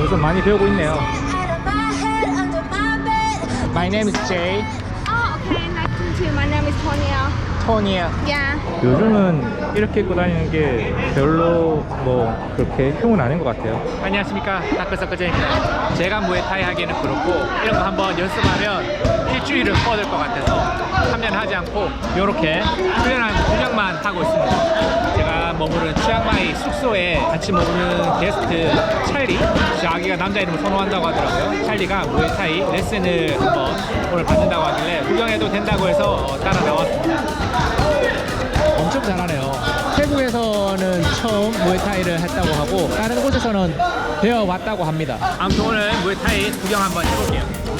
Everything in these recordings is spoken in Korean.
우선 많이 배우고 있네요. My name is Jay. Oh, okay. Nice to meet you. My name is Tonya. 토니야. Yeah. 요즘은 이렇게 입고 다니는 게 별로 뭐 그렇게 흉은 아닌 것 같아요. 안녕하십니까 다크서커제입니다. 제가 무에타이 하기에는 그렇고 이런 거 한번 연습하면 일주일은 뻗을 것 같아서 3년 하지 않고 이렇게 훈련한 구경만 하고 있습니다. 제가 머무는 치앙마이 숙소에 같이 머무는 게스트 찰리 자기가 남자 이름을 선호한다고 하더라고요. 찰리가 무에타이 레슨을 한번 오늘 받는다고 하길래 구경해도 된다고 해서 어, 따라 나왔습니다. 엄청 잘하네요. 태국에서는 처음 무에타이를 했다고 하고 다른 곳에서는 배워왔다고 합니다. 아무튼 오늘 무에타이 구경 한번 해볼게요.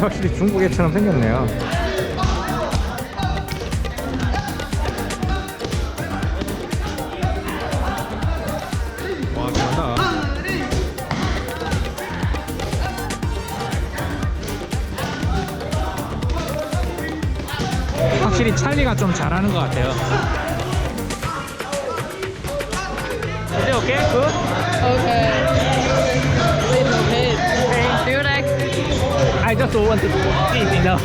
확실히 중국 애처럼 생겼네요. 확실히 찰리가 좀 잘하는 것 같아요. 이제 오케이? 굿? Just want to you know.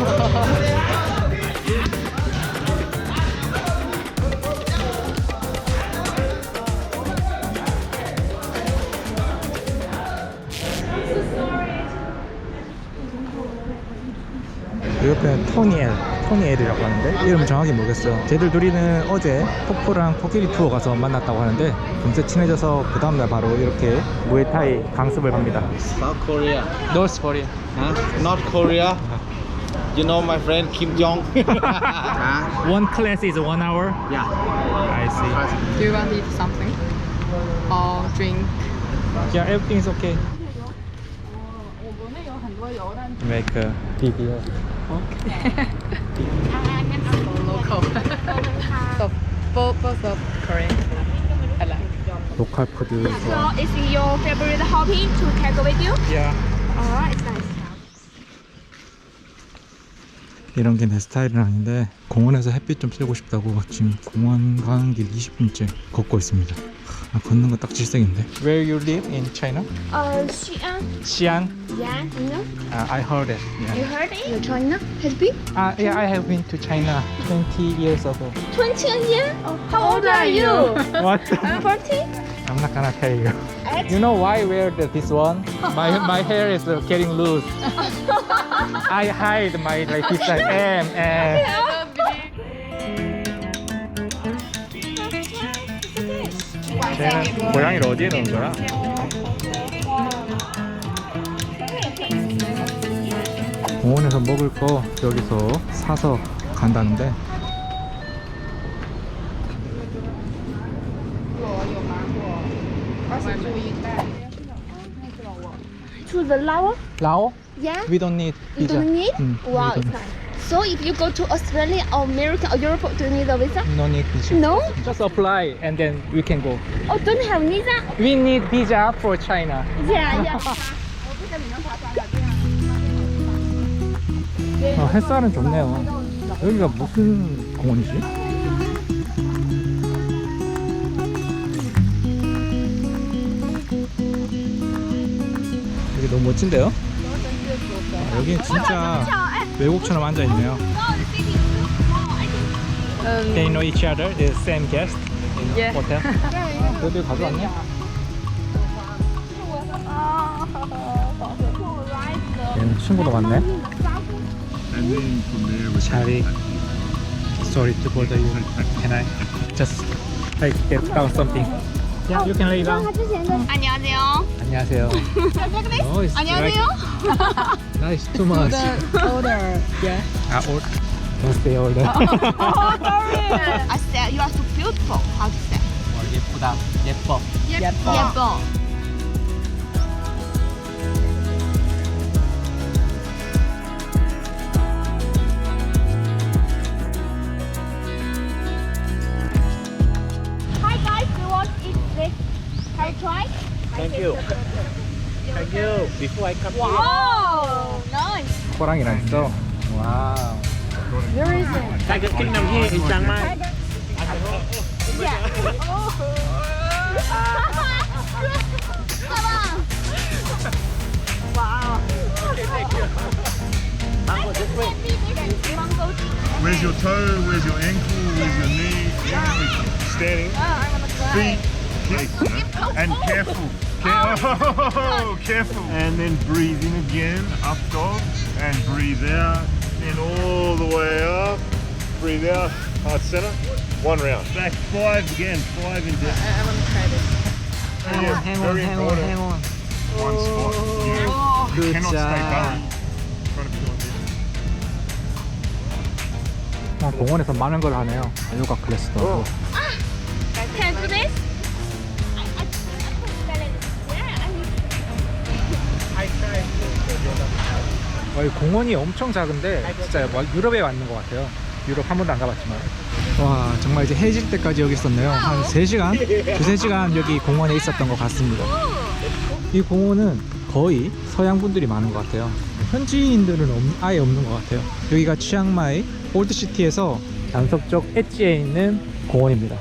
옆에 토니엘, 토니엘이라고 하는데 이름 정확히 모르겠어요. 쟤들 둘이는 어제 폭포랑 코끼리 투어 가서 만났다고 하는데 금세 친해져서 그 다음날 바로 이렇게 무에타이 강습을 합니다. South Korea. 노스 코리아. Huh? North Korea. You know my friend Kim Jong. huh? One class is one hour. Yeah. I see. Do you want to eat something? Or drink? Yeah, everything is okay. Make a video. Local. So both both of Korean. I like. 로컬 푸드. So, is it your favorite hobby to take with you? Yeah. Alright, it's nice. 이런 게 내 스타일은 아닌데 공원에서 햇빛 좀 쐬고 싶다고 지금 공원 가는 길 20분째 걷고 있습니다. 하, 나 걷는 거 딱 질색인데. Where you live in China? Uh, Xi'an. Xi'an. Yeah, you know? Uh, I heard it. You Yeah. heard it? You're China? Has been? Uh, yeah, I have been to China 20 years ago. 20 years? How old are you? What? I'm 40. I'm not gonna tell you. You know why I wear the, this one? My my hair is uh, getting loose. I hide my like this I am and 고양이를 어디에 넣은 거야? 공원에서 먹을 거 여기서 사서 간다는데 To the lower? 라오? Yeah. We don't need You visa. don't need? Mm, we wow, don't it's need. nice. So if you go to Australia or America or Europe, do you need a visa? No need visa. No? Just apply and then we can go. Oh, don't have visa? We need visa for China. Yeah, yeah. 어, 햇살은 좋네요. 여기가 무슨 공원이지? 여기 너무 멋진데요? 아, 여기 진짜 외국처럼 앉아 있네요. Um, They know each other, the same guest in Yeah. hotel. 너들 가져왔냐? 얘는 친구도 많네. Charlie, sorry to bother you. Can I just like get down something? Yeah, you can lay down. 안녕하세요. 안녕하세요. Oh, it's 안녕하세요. Like, nice, too much. older. Yeah. 아, old. Don't stay older. I said you are so beautiful. How to say? 예쁘다. 예뻐. 예뻐. 예뻐. Hi guys, do you want to eat this? Can I try? Thank you. Thank you. Before I come Wow, nice. 호랑이랑 있어. 와우. Where is it? Tiger Kingdom here in Chiang Mai. Yeah. Oh. Come on. Wow. Okay, thank Where's your toe? Where's your ankle? Where's your knee? Everything. Standing. Oh, I'm gonna cry. Feet. Kick. And careful. Care- oh, careful. And then breathe in again. Up dog. And breathe out. Then all the way up. Breathe out. Heart center. One round. Back five again. Five in depth. I, I want to try this. Hang on, hang on, hang on, hang on. One spot. You, you cannot stay balanced. Try to be on this. 어, 공원에서 많은 걸 하네요. 요가 클래스도 하고. Can I do this? 와, 이 공원이 엄청 작은데 진짜 뭐 유럽에 왔는 것 같아요. 유럽 한 번도 안 가봤지만. 와, 정말 이제 해질 때까지 여기 있었네요. 한 3시간? 두세 시간 여기 공원에 있었던 것 같습니다. 이 공원은 거의 서양 분들이 많은 것 같아요. 현지인들은 없- 아예 없는 것 같아요. 여기가 치앙마이 올드시티에서 남서쪽 엣지에 있는 공원입니다.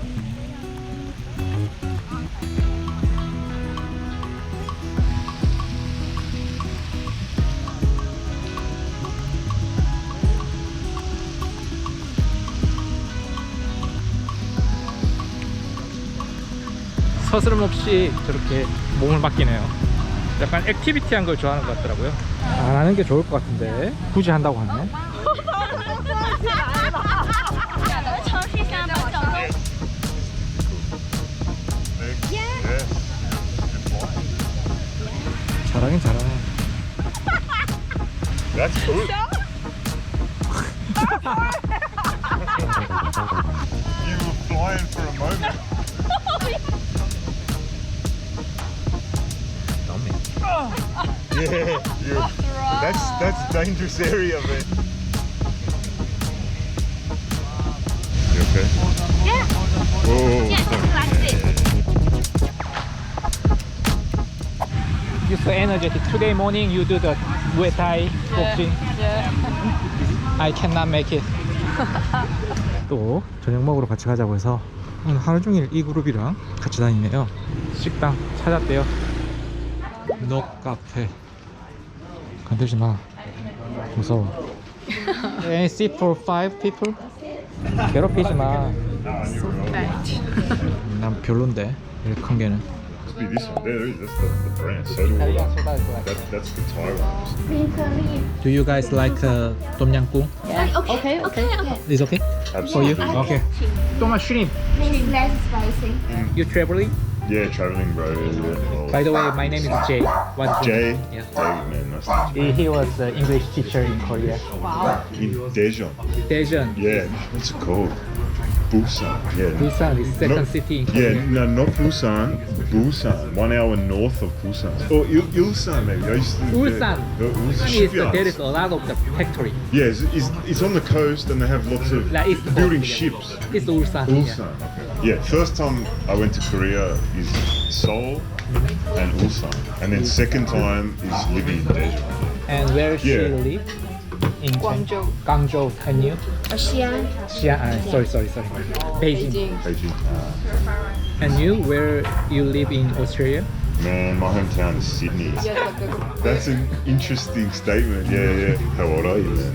서스름 없이 저렇게 몸을 맡기네요. 약간 액티비티한 걸 좋아하는 것 같더라고요. 안 하는 게 좋을 것 같은데. 굳이 한다고 하네. 네. 잘하긴 잘하네. 네. Dangerous area, man. You okay? Yeah. Whoa. Yeah, like this. You so energetic. Today morning you do the Muay Thai boxing. Yeah. I cannot make it. 또 저녁 먹으러 같이 가자고 해서 오늘 하루 종일 이 그룹이랑 같이 다니네요. 식당 찾았대요. 녹 카페. 건들지 마. 무서워. And seat for five people? 괴롭히지 마. Fat. 난 별론데 이렇게 큰 게는. Must be this one. There, that's the, the brand. So do I. That, that's the Thai one. Do you guys like uh, tom yum goong? Okay, okay, okay. okay. Is okay for you? Absolutely. Okay. Too much shrimp. Please less spicy. You traveling? Yeah, traveling, bro. By the way, my name is Jay. What's your Jay. Yeah. David, man. Nice to meet He, he was an English teacher in Korea. you. In Daejeon. Daejeon. Yeah. What's it called? Busan. Yeah. Busan is second No- city in Yeah, no, not Busan. Busan. One hour north of Busan. Or Il- Ilsan, maybe. I used to. Ulsan. Uh, Ulsan. Is, Shipyards. there is a lot of the factory. Yeah, it's, it's, it's on the coast and they have lots of Like it's building yeah. ships. It's Ulsan. yeah. Ulsan. Okay. Yeah, first time I went to Korea is Seoul and Ulsan. And then second time is living in Daejeon. And where she Yeah. live? In Guangzhou. Guangzhou. And you? Xi'an. Xi'an. uh, Sorry, sorry, sorry. Beijing. Beijing. Beijing. And you? Where you live in Australia? Man, my hometown is Sydney. Yes, like That's an interesting statement. Yeah, yeah. How old are you, man?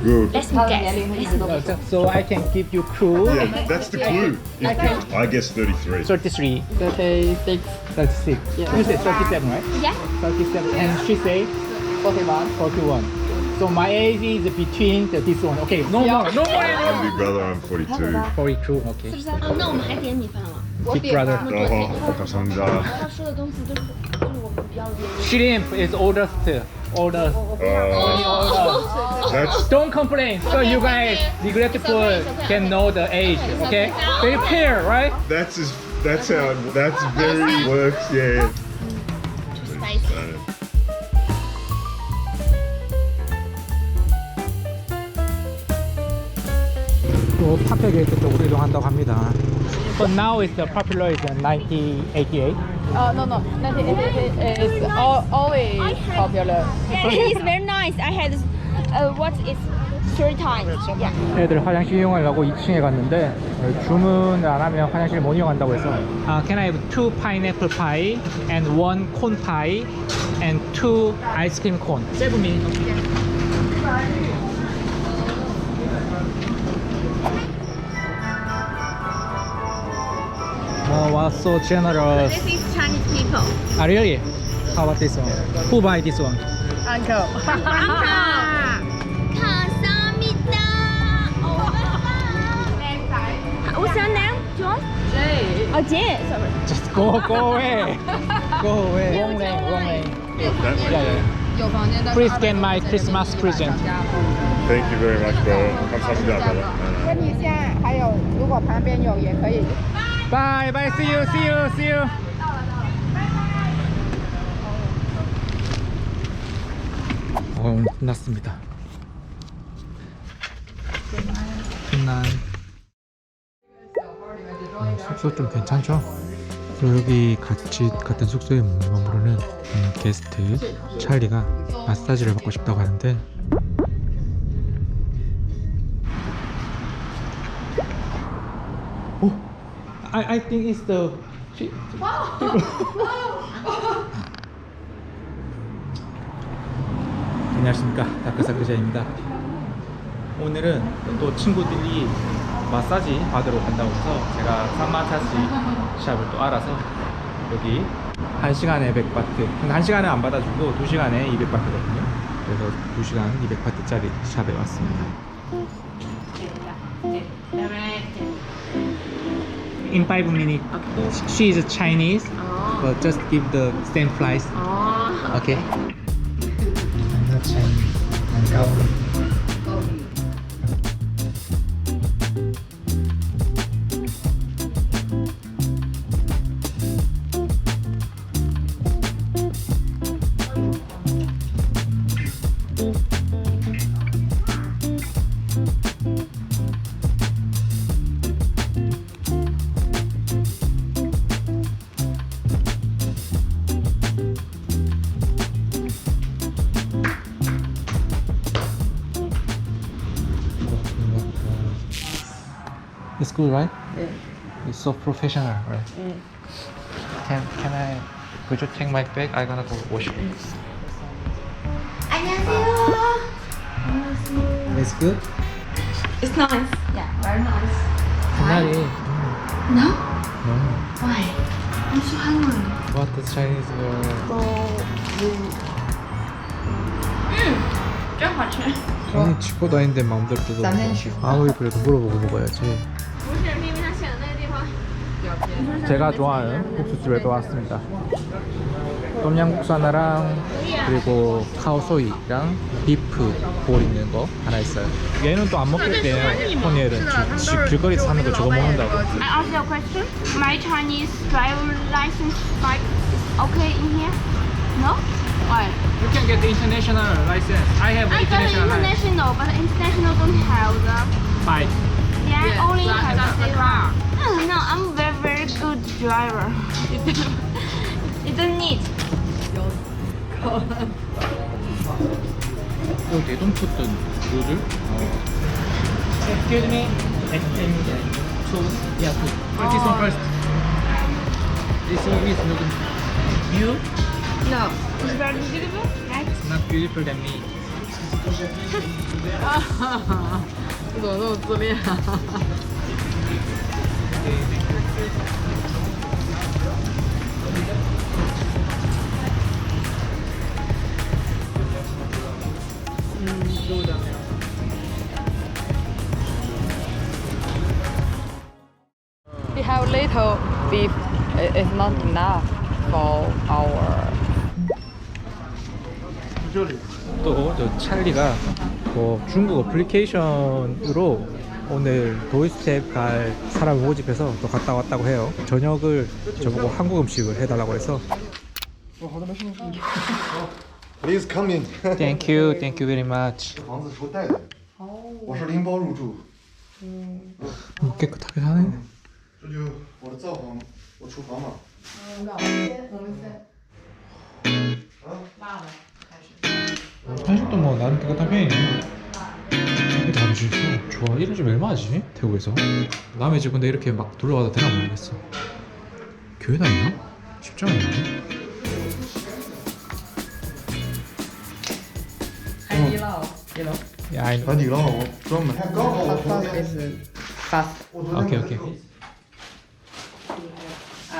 Good. Let me guess. So, so I can give you clue. Yeah, that's the clue. If- I guess 33. 33, 36. 36. Yeah. You said 37, right? Yeah. 37. And she said 41. 41. So my age is between the, this one. Okay, no Yeah. more, no more. My big brother, I'm 42. 42, okay. 哦，那我们还点米饭了。 Big brother. Oh, 감사합니다. 他说的东西都是都是我们比较理解。 Shrimp is oldest. Oldest. Uh, that's Don't complain. So you guys regretful can know the age, okay? Very fair, right? that's as, that's how that's very works. Yeah. 또 파페게이트 쪽으로 이동한다고 합니다. But now it's popular is 1988. Uh, no, no. 1988 is al- always popular. It's very nice. I had Uh, what is three times? Yeah. 애들 화장실 이용하려고 2층에 갔는데 어, 주문 안 하면 화장실 못 이용한다고 해서 uh, Can I have two pineapple pie and one cone pie and two ice cream cone? 세븐 미니 Oh, wow, so generous. This is Chinese people. Ah, really? How about this one? Who buy this one? Uncle. 감사합니다. What's your name? John? Jay. Oh, Jane. Sorry. Just go, go away. Go away. Wrong lane, wrong lane. That way. Yeah, yeah. 有房间，但是 Please 200 get my 块钱 Christmas 就可以 present. 晚上加封 Thank you very much, bro. 감사합니다, brother. 问题现在还有，如果旁边有也可以。 Bye, bye. See you, see you, see you. 어, 끝났습니다. 끝난. 어, 숙소 좀 괜찮죠? 여기 같이 같은 숙소에 머무르는 음, 게스트 찰리가 마사지를 받고 싶다고 하는데 I I think it's the 안녕하십니까. 다크사크자입니다. 오늘은 또 친구들이 마사지 받으러 간다고 해서 제가 산마사지 샵을 또 알아서 여기 1시간에 100바트 근데 1시간에 안 받아주고 2시간에 200바트거든요. 그래서 2시간 200바트짜리 샵에 왔습니다 In 5 minutes. She is a Chinese oh. but just give the same price oh. Okay. I'm not Chinese. I'm Gauri good, right? Yeah. It's so professional, right? Yeah. Can Can I? Could you take my bag? I gonna go wash. it. 안녕하세요. 안녕하세요. It's good. It's nice. Yeah, very nice. 옛날에 No? 음, Why? I'm so hungry. What the Chinese girl? 좀 같이. 형이 치고 다니는데 마음대로 뜯어. 남는 슈. 아무리 그래도 물어보고 먹어야지. 제가 좋아하는 국수집에 또 왔습니다. 똠양국수 하나랑 그리고 카오소이랑 비프 볼 있는 거 하나 있어요. 얘는 또 안 먹겠대요. 지- 길거리에서 사는 거 저거 먹는다고. I ask you a question. My Chinese driver license bike is okay in here? No? Why? You can get the international license. I have I got the international, but international don't have the. bike. Yeah, only so I have the car. Mm, No, I'm very driver. doesn't neat. 어, 내돈 쳤던 요들? 어. Excuse me. Excuse me. Two. Yeah, two. First this one first. This one is not you. No. Is that beautiful? It's not beautiful than me. 너 너무 쏘리야. little beef. It- It's not enough for our. 또저 찰리가 뭐 중국 어플리케이션으로 오늘 도이스텝 갈 사람을 모집해서 또 갔다 왔다고 해요. 저녁을 저보고 한국 음식을 해달라고 해서 Please come in。 Thank you, thank you very much. 房子收贷的，我是拎包入住， 어, 깨끗하게 사네. 这就我的灶房，我厨房嘛。 탄식도 뭐 나름 깨끗한 편이네. 이게 다른 수 있어. 좋아. 이런 집 얼마지? 태국에서? 남의 집 근데 이렇게 막 둘러가도 되나 모르겠어. 교회 다니나? 쉽지 않은데? 海底捞，you know. 야, 아이, 海底捞我专门。刚好我昨天 is fast. 오케이 오케이. 무엇이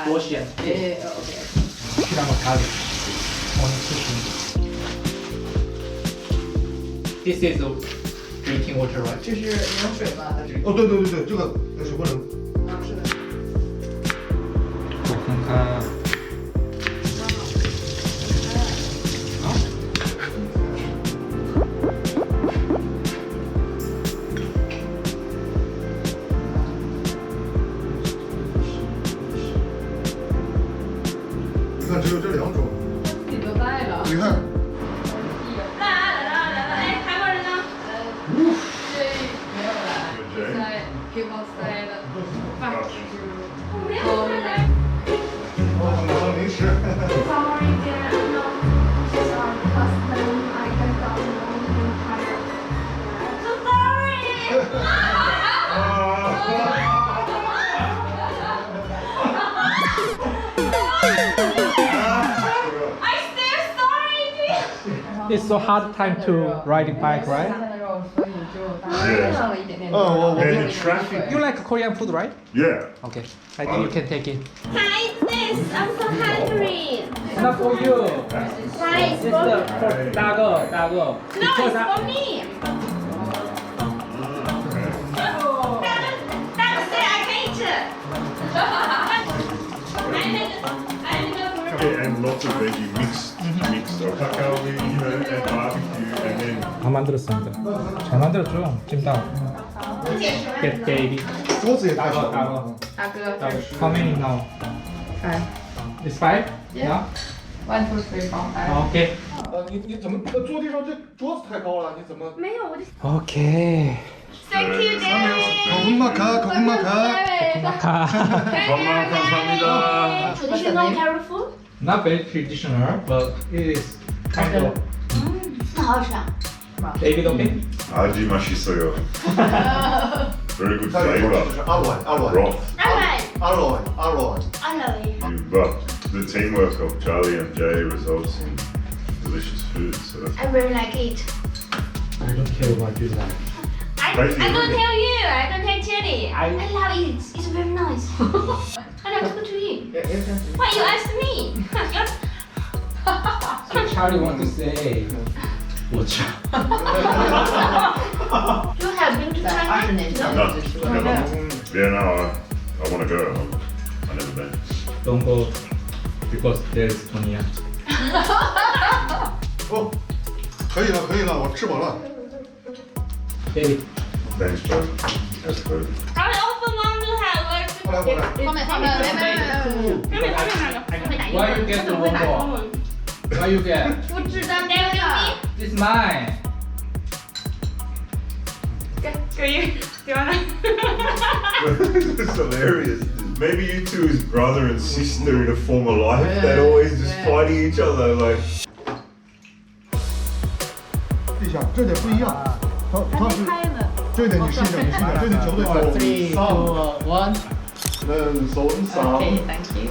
保险。诶，OK。去那么卡里，我们咨询。This is drinking 这是水？哦，对对对对，这个那不能。It's so hard time to riding bike, right? 他的肉，所以就大概上了一点点。嗯，我我 And the traffic. You like Korean food, right? Yeah. Okay. I think you can take it. Hi, this. I'm so hungry. Not for you. Hi, it's It's for the for 大哥大哥。 No, Because it's I- for me. Dad said I can eat. I make I Yeah, and lots of veggie 만들었습니다. 잘 만들었죠? 찜닭. Get baby. 桌子也太小大哥了。大哥，大哥这是 How many now? five. It's five? Yeah. One, two, three, four, five. Okay. 呃，你你怎么那坐地上这桌子太高了？你怎么？没有，我就 Okay. Thank you, Daddy. 口红马卡，口红马卡。 가. Mama, 감사합니다. Traditional Thai food. Not very traditional, but it is kind of. 好好吃啊！ David, okay? Aji mashisoyo. Very good flavor. Alloy, alloy. Broth. Alloy. Alloy, alloy. Alloy. But the teamwork of Charlie and Jay results in delicious food. So. I really like it. I don't care what you like. I, Basically, I don't tell you. I don't tell Jenny. I, I love it. It's very nice. I don't talk to you. Yeah, yeah, Why you asked me? so Charlie wants to say. What's you have been to 在二十 China? 年前 No.，no, 就是 never. Yeah, no, I, I want to go. I've never been. Don't go because there's Konya. 哦，可以了可以了，我吃饱了。David. Thanks, bro. That's good. I often want to have 过来过来。后面后面没没没没没后面那个会打英 Why，you get 我 the 怎么会打 one 中文？Why you get? 复制粘贴的。It's mine. 可以，喜欢的。 It's hilarious. Maybe you two is brother and sister in a former life that always just fighting each other like. 试一下，这点不一样。它它是这点你试一下，你试一下，这点绝对对。 Three, two, one. 嗯，手上。 Okay, thank you.